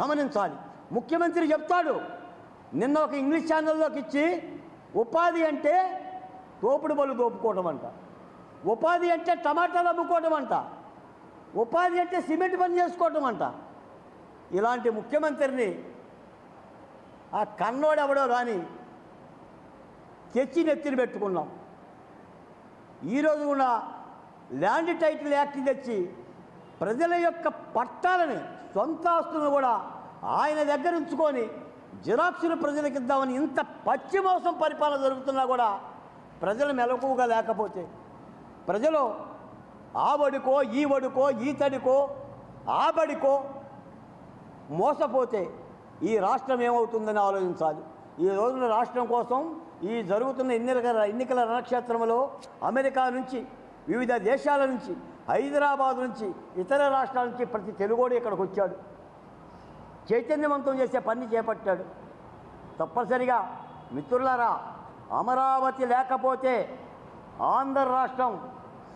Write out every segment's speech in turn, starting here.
గమనించాలి. ముఖ్యమంత్రి చెప్తాడు నిన్న ఒక ఇంగ్లీష్ ఛానల్లోకి ఇచ్చి ఉపాధి అంటే తోపుడు బలు దోపుకోవడం అంట. ఉపాధి అంటే టమాటాలు అమ్ముకోవడం అంట. ఉపాధి అంటే సిమెంట్ పని చేసుకోవటం అంట. ఇలాంటి ముఖ్యమంత్రిని ఆ కన్నోడు ఎవడో కానీ తెచ్చి నెత్తిని పెట్టుకున్నాం. ఈరోజు కూడా ల్యాండ్ టైటిల్ యాక్ట్ తెచ్చి ప్రజల యొక్క పట్టాలని సొంత ఆస్తులను కూడా ఆయన దగ్గర ఉంచుకొని జిరాక్సులు ప్రజలకు ఇద్దామని ఇంత పచ్చి మోసం పరిపాలన జరుగుతున్నా కూడా ప్రజలు మెలకువగా లేకపోతే ప్రజలు ఆ వడుకో ఈ వడుకో ఈ తడికో ఆ బడికో మోసపోతే ఈ రాష్ట్రం ఏమవుతుందని ఆలోచించాలి. ఈ రోజున రాష్ట్రం కోసం ఈ జరుగుతున్న ఎన్నికల ఎన్నికల రణక్షేత్రంలో అమెరికా నుంచి వివిధ దేశాల నుంచి హైదరాబాద్ నుంచి ఇతర రాష్ట్రాల నుంచి ప్రతి తెలుగోడు ఇక్కడికి వచ్చాడు. చైతన్యవంతం చేసే పని చేపట్టాడు. తప్పనిసరిగా మిత్రులారా అమరావతి లేకపోతే ఆంధ్ర రాష్ట్రం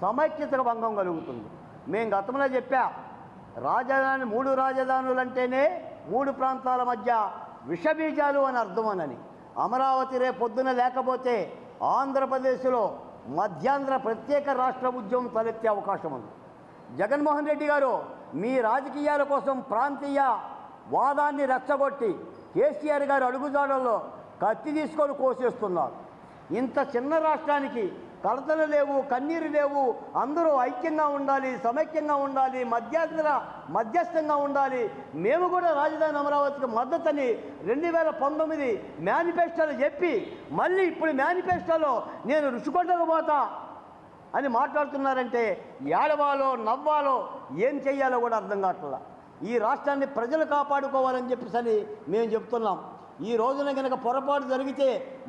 సమైక్యతకు భంగం కలుగుతుంది. మేము గతంలో చెప్పా రాజధాని మూడు రాజధానులు అంటేనే మూడు ప్రాంతాల మధ్య విషబీజాలు అని అర్థమనని అమరావతి రేపొద్దున లేకపోతే ఆంధ్రప్రదేశ్లో మధ్యాంధ్ర ప్రత్యేక రాష్ట్ర ఉద్యమం తలెత్తే అవకాశం ఉంది. జగన్మోహన్ రెడ్డి గారు మీ రాజకీయాల కోసం ప్రాంతీయ వాదాన్ని రెచ్చగొట్టి కేసీఆర్ గారు అడుగుజాడల్లో కత్తి తీసుకొని కోసేస్తున్నారు. ఇంత చిన్న రాష్ట్రానికి కడతలు లేవు కన్నీరు లేవు. అందరూ ఐక్యంగా ఉండాలి సమైక్యంగా ఉండాలి మధ్యాంధ్ర మధ్యస్థంగా ఉండాలి. మేము కూడా రాజధాని అమరావతికి మద్దతని రెండు వేల పంతొమ్మిది మేనిఫెస్టోలో చెప్పి మళ్ళీ ఇప్పుడు మేనిఫెస్టోలో నేను రుషికొండకు పోతా అని మాట్లాడుతున్నారంటే ఏడవాలో నవ్వాలో ఏం చేయాలో కూడా అర్థం కావట్లా. ఈ రాష్ట్రాన్ని ప్రజలు కాపాడుకోవాలని చెప్పేసి అని మేము చెప్తున్నాం. ఈ రోజున కనుక పొరపాటు జరిగితే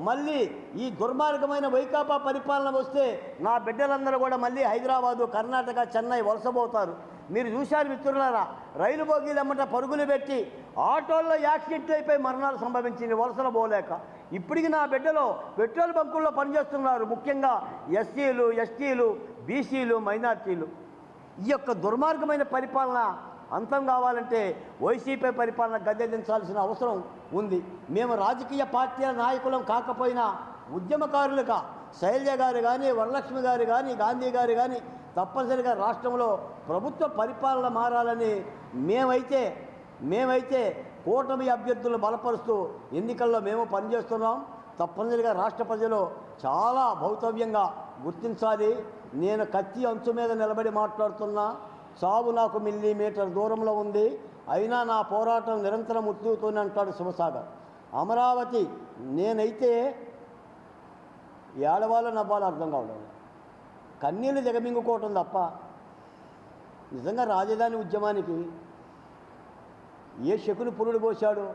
మళ్ళీ ఈ దుర్మార్గమైన వైకాపా పరిపాలన వస్తే నా బిడ్డలందరూ కూడా మళ్ళీ హైదరాబాదు కర్ణాటక చెన్నై వలసపోతారు. మీరు చూశారు మిత్రులారా రైలు బోగీలు అమ్మట పరుగులు పెట్టి ఆటోల్లో యాక్సిడెంట్ అయిపోయి మరణాలు సంభవించింది వలసలు పోలేక. ఇప్పటికి నా బిడ్డలో పెట్రోల్ బంకుల్లో పనిచేస్తున్నారు ముఖ్యంగా ఎస్సీలు ఎస్టీలు బీసీలు మైనార్టీలు. ఈ యొక్క దుర్మార్గమైన పరిపాలన అంతం కావాలంటే వైసీపీ పరిపాలన గద్దెదించాల్సిన అవసరం ఉంది. మేము రాజకీయ పార్టీల నాయకులం కాకపోయినా ఉద్యమకారులుగా శైలజ గారు కానీ వరలక్ష్మి గారు కానీ గాంధీ గారు కానీ తప్పనిసరిగా రాష్ట్రంలో ప్రభుత్వ పరిపాలన మారాలని మేమైతే మేమైతే కూటమి అభ్యర్థులను బలపరుస్తూ ఎన్నికల్లో మేము పనిచేస్తున్నాం. తప్పనిసరిగా రాష్ట్ర ప్రజలు చాలా భౌతవ్యంగా గుర్తించాలి. నేను కత్తి అంచు మీద నిలబడి మాట్లాడుతున్నా. సాగు నాకు మిల్లీమీటర్ దూరంలో ఉంది అయినా నా పోరాటం నిరంతరం ఉత్తుతూనే అంటాడు శివసాగర్. అమరావతి నేనైతే ఏడవాలో నవ్వాలో అర్థం కావడం కన్నీళ్ళు దిగమింగుకోవటం తప్ప నిజంగా రాజధాని ఉద్యమానికి ఏ శకుని పురుడు పోశాడో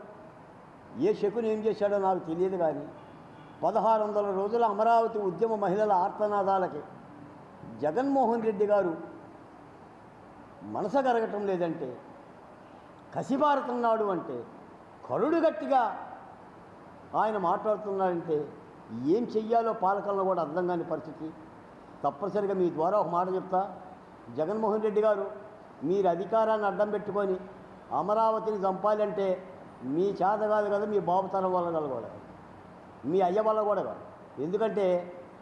ఏ శకుని ఏం చేశాడో నాకు తెలియదు కానీ పదహారు వందల రోజుల అమరావతి ఉద్యమ మహిళల ఆర్తనాదాలకి జగన్మోహన్ రెడ్డి గారు మనస కరగటం లేదంటే కసిబారుతున్నాడు అంటే కరుడు గట్టిగా ఆయన మాట్లాడుతున్నాడంటే ఏం చెయ్యాలో పాలకులను కూడా అర్థం కాని పరిస్థితి. తప్పనిసరిగా మీ ద్వారా ఒక మాట చెప్తా. జగన్మోహన్ రెడ్డి గారు మీరు అధికారాన్ని అడ్డం పెట్టుకొని అమరావతిని చంపాలంటే మీ చేత కాదు కదా మీ బాబుతనం వల్ల కూడా మీ అయ్య వల్ల కూడా కాదు. ఎందుకంటే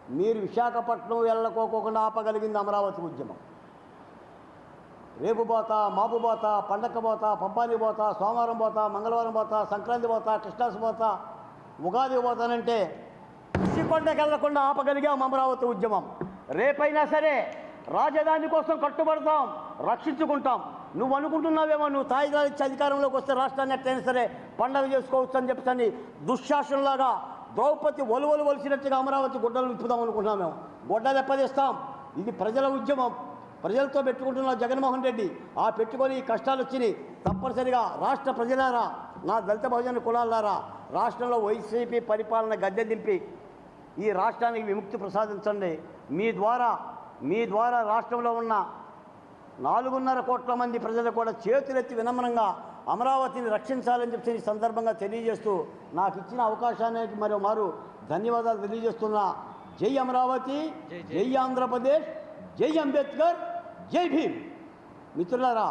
మీరు విశాఖపట్నం వెళ్ళకోకుండా ఆపగలిగింది అమరావతి ఉద్యమం. రేపు పోతా మాపు పోతా పండక్క పోతా పంపాలి పోతా సోమవారం పోతా మంగళవారం పోతా సంక్రాంతి పోతా కృష్ణాస్ పోతా ఉగాది పోతానంటే ఋషికొండకి ఆపగలిగాం అమరావతి ఉద్యమం. రేపైనా సరే రాజధాని కోసం కట్టుబడతాం రక్షించుకుంటాం. నువ్వు అనుకుంటున్నావేమో నువ్వు తాయిదాలు ఇచ్చి అధికారంలోకి వస్తే రాష్ట్రాన్ని ఎట్లయినా సరే పండగ చేసుకోవచ్చు అని చెప్పని దుశ్శాసనలాగా ద్రౌపది ఒలువలు ఒలిసినట్టుగా అమరావతి గుడ్డలు విప్పుదాం అనుకుంటున్నాం మేము. గుడ్డలు ఎప్పదిస్తాం ఇది ప్రజల ఉద్యమం. ప్రజలతో పెట్టుకుంటున్న జగన్మోహన్ రెడ్డి ఆ పెట్టుకొని ఈ కష్టాలు వచ్చినాయి. తప్పనిసరిగా రాష్ట్ర ప్రజలారా నా దళిత బహుజన కులాలారా రాష్ట్రంలో వైసీపీ పరిపాలన గద్దె దింపి ఈ రాష్ట్రానికి విముక్తి ప్రసాదించండి. మీ ద్వారా మీ ద్వారా రాష్ట్రంలో ఉన్న నాలుగున్నర కోట్ల మంది ప్రజలు కూడా చేతులెత్తి వినమ్రంగా అమరావతిని రక్షించాలని చెప్పి ఈ సందర్భంగా తెలియజేస్తూ నాకు ఇచ్చిన అవకాశానికి మరో మారు ధన్యవాదాలు తెలియజేస్తున్నా. జై అమరావతి జై ఆంధ్రప్రదేశ్ జై అంబేద్కర్ జై భీమ్. మిత్రులారా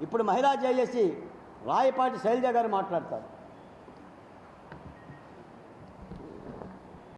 ఇప్పుడు మహిళా జేఏసీ రాయపాటి శైలజ గారు మాట్లాడతారు.